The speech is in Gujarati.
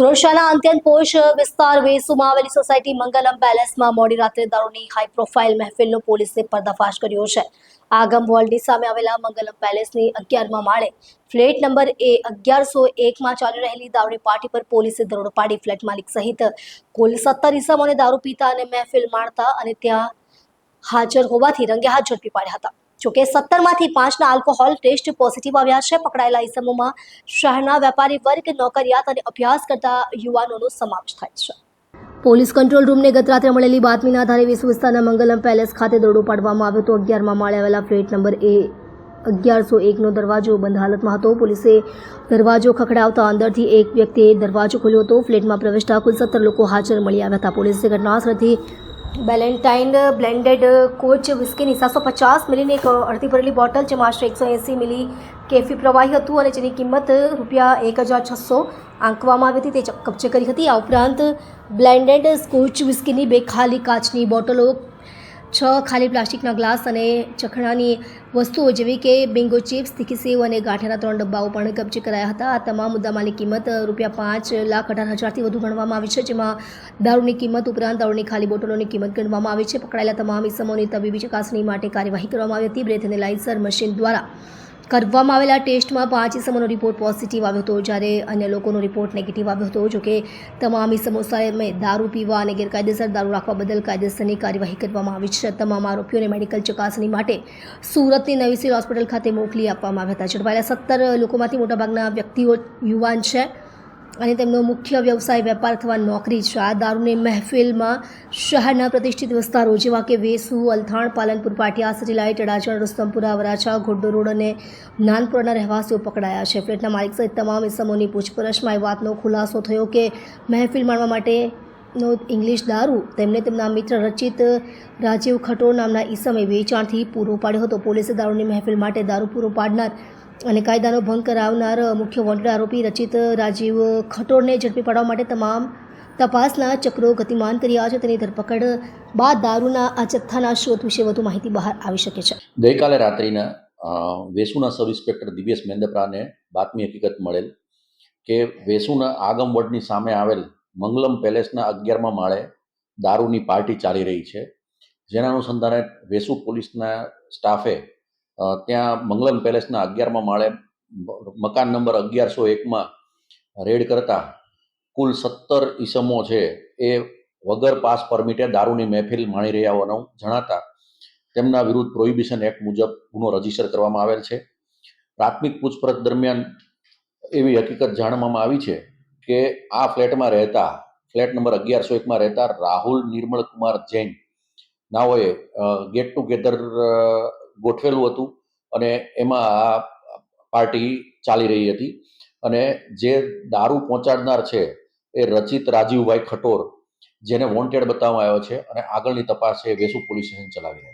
સુરક્ષાના અત્યંત પોશ વિસ્તાર વેસુમાં આવેલી સોસાયટી મંગલમ પેલેસમાં મોડી રાત્રે દારૂની હાઈ પ્રોફાઇલ મહેફિલનો પોલીસે પર્દાફાશ કર્યો છે. આગમ વોલ્ડની સામે આવેલા મંગલમ પેલેસની અગિયારમાં માળે ફ્લેટ નંબર એ અગિયારસો એકમાં ચાલી રહેલી દારૂની પાર્ટી પર પોલીસે દરોડો પાડી ફ્લેટ માલિક સહિત કુલ સત્તર ઇસમોને દારૂ પીતા અને મહેફિલ માણતા અને ત્યાં હાજર હોવાથી રંગે હાથ ઝડપી પાડ્યા હતા. જોકે સત્તરમાંથી પાંચના આલ્કોહોલ ટેસ્ટ પોઝિટિવ આવ્યા છે. પકડાયેલા ઇસમોમાં શહેરના વેપારી વર્ગ, નોકરિયાત અને અભ્યાસ કરતા યુવાનોનો સમાવેશ થાય છે. પોલીસ કંટ્રોલ રૂમને ગત રાત્રે મળેલી બાતમીના આધારે વિશ્વ વિસ્તારના મંગલમ પેલેસ ખાતે દરોડો પાડવામાં આવ્યો હતો. અગિયારમાં માળે આવેલા ફ્લેટ નંબર એ અગિયારસો એકનો દરવાજો બંધ હાલતમાં હતો. પોલીસે દરવાજો ખખડાવતા અંદરથી એક વ્યક્તિએ દરવાજો ખોલ્યો હતો. ફ્લેટમાં પ્રવેશતા કુલ સત્તર લોકો હાજર મળી આવ્યા હતા. પોલીસે ઘટનાસ્થળથી બેલેન્ટાઇન બ્લેન્ડેડ કોચ વિસ્કીની સાતસો પચાસ મિલીની એક અડધી ભરેલી બોટલ જેમાં આશરે એકસો એંસી મિલી કેફી પ્રવાહી હતું અને જેની કિંમત રૂપિયા એક હજાર છસો આંકવામાં આવી હતી. તે કબજે કરી હતી. આ ઉપરાંત બ્લેન્ડેડ સ્કોચ વિસ્કીની બે ખાલી કાચની બોટલો છ ખાલી પ્લાસ્ટિકના ગ્લાસ અને ચખણાની વસ્તુઓ જેવી કે બિંગો ચિપ્સ, તીખી સેવ અને ગાંઠાના ત્રણ ડબ્બાઓ પણ કબજે કરાયા હતા. આ તમામ મુદ્દામાલની કિંમત રૂપિયા પાંચ લાખ અઢાર હજારથી વધુ ગણવામાં આવી છે, જેમાં દારૂની કિંમત ઉપરાંત દારૂની ખાલી બોટલોની કિંમત ગણવામાં આવી છે. પકડાયેલા તમામ ઇસમોની તબીબી ચકાસણી માટે કાર્યવાહી કરવામાં આવી હતી. બ્રેથ લાઇસર મશીન દ્વારા કરવામાં આવેલા ટેસ્ટમાં પાંચ ઇસમોનો રિપોર્ટ પોઝિટિવ આવ્યો હતો. જ્યારે અન્ય લોકોનો રિપોર્ટ નેગેટિવ આવ્યો હતો. જોકે તમામ ઇસમો સામે દારૂ પીવા અને ગેરકાયદેસર દારૂ રાખવા બદલ કાયદેસરની કાર્યવાહી કરવામાં આવી છે. તમામ આરોપીઓને મેડિકલ ચકાસણી માટે સુરતની નવી સિવિલ હોસ્પિટલ ખાતે મોકલી આપવામાં આવ્યા હતા. ઝડપાયેલા સત્તર લોકોમાંથી મોટાભાગના વ્યક્તિઓ યુવાન છે. અને તેમનો મુખ્ય વ્યવસાય વેપાર અથવા નોકરી છે. આ દારૂની મહેફિલમાં શહેરના પ્રતિષ્ઠિત વિસ્તારો જેવા કે વેસુ, અલથાણ, પાલનપુર, પાટિયા સિટીલાઇટ અડાજણ, રસ્તમપુરા, વરાછા ઘોડો રોડ અને નાનપુરાના રહેવાસીઓ પકડાયા છે. ફ્લેટના માલિક સહિત તમામ ઇસમોની પૂછપરછમાં એ વાતનો ખુલાસો થયો કે મહેફિલ માણવા માટેનો ઇંગ્લિશ દારૂ તેમને તેમના મિત્ર રચિત રાજીવ ખટોર નામના ઈસમે વેચાણથી પૂરો પાડ્યો હતો. પોલીસે દારૂની મહેફિલ માટે દારૂ પૂરો પાડનાર અને કાયદાનો ભંગ કરાવનાર મુખ્ય વોન્ટેડ આરોપી રચિત રાજીવ ખટોરને ઝડપી પાડવા માટે તમામ તપાસના ચક્રો ગતિમાન કર્યા છે. તેની ધરપકડ બાદ દારૂના આ જથ્થાના શોધ વિશે વધુ માહિતી બહાર આવી શકે છે. ગઈકાલે રાત્રિના વેસુના સબ ઇન્સ્પેક્ટર દિવ્યેશ મેંદપરાને બાતમી હકીકત મળેલ કે વેસુના આગમ વોર્ડની સામે આવેલ મંગલમ પેલેસના અગિયારમાં માળે દારૂની પાર્ટી ચાલી રહી છે. જેના અનુસંધાને વેસુ પોલીસના સ્ટાફે ત્યાં મંગલમ પેલેસના અગિયારમાં માળે મકાન નંબર અગિયારસો એકમાં રેડ કરતા કુલ સત્તર ઈસમો છે એ વગર પાસ પરમિટે દારૂની મહેફિલ માણી રહ્યા હોવાનું જણાતા તેમના વિરુદ્ધ પ્રોહિબિશન એક્ટ મુજબ ગુનો રજિસ્ટર કરવામાં આવેલ છે. પ્રાથમિક પૂછપરછ દરમિયાન એવી હકીકત જાણવામાં આવી છે કે આ ફ્લેટમાં રહેતા, ફ્લેટ નંબર અગિયારસો એકમાં રહેતા રાહુલ નિર્મળ કુમાર જૈન નાઓએ ગેટ ટુગેધર ગોઠવેલું હતું અને એમાં આ પાર્ટી ચાલી રહી હતી. અને જે દારૂ પહોંચાડનાર છે એ રચિત રાજીવભાઈ ખટોર, જેને વોન્ટેડ બતાવવામાં આવ્યો છે અને આગળની તપાસ છે વેસુ પોલીસ સ્ટેશન ચલાવી રહ્યા છે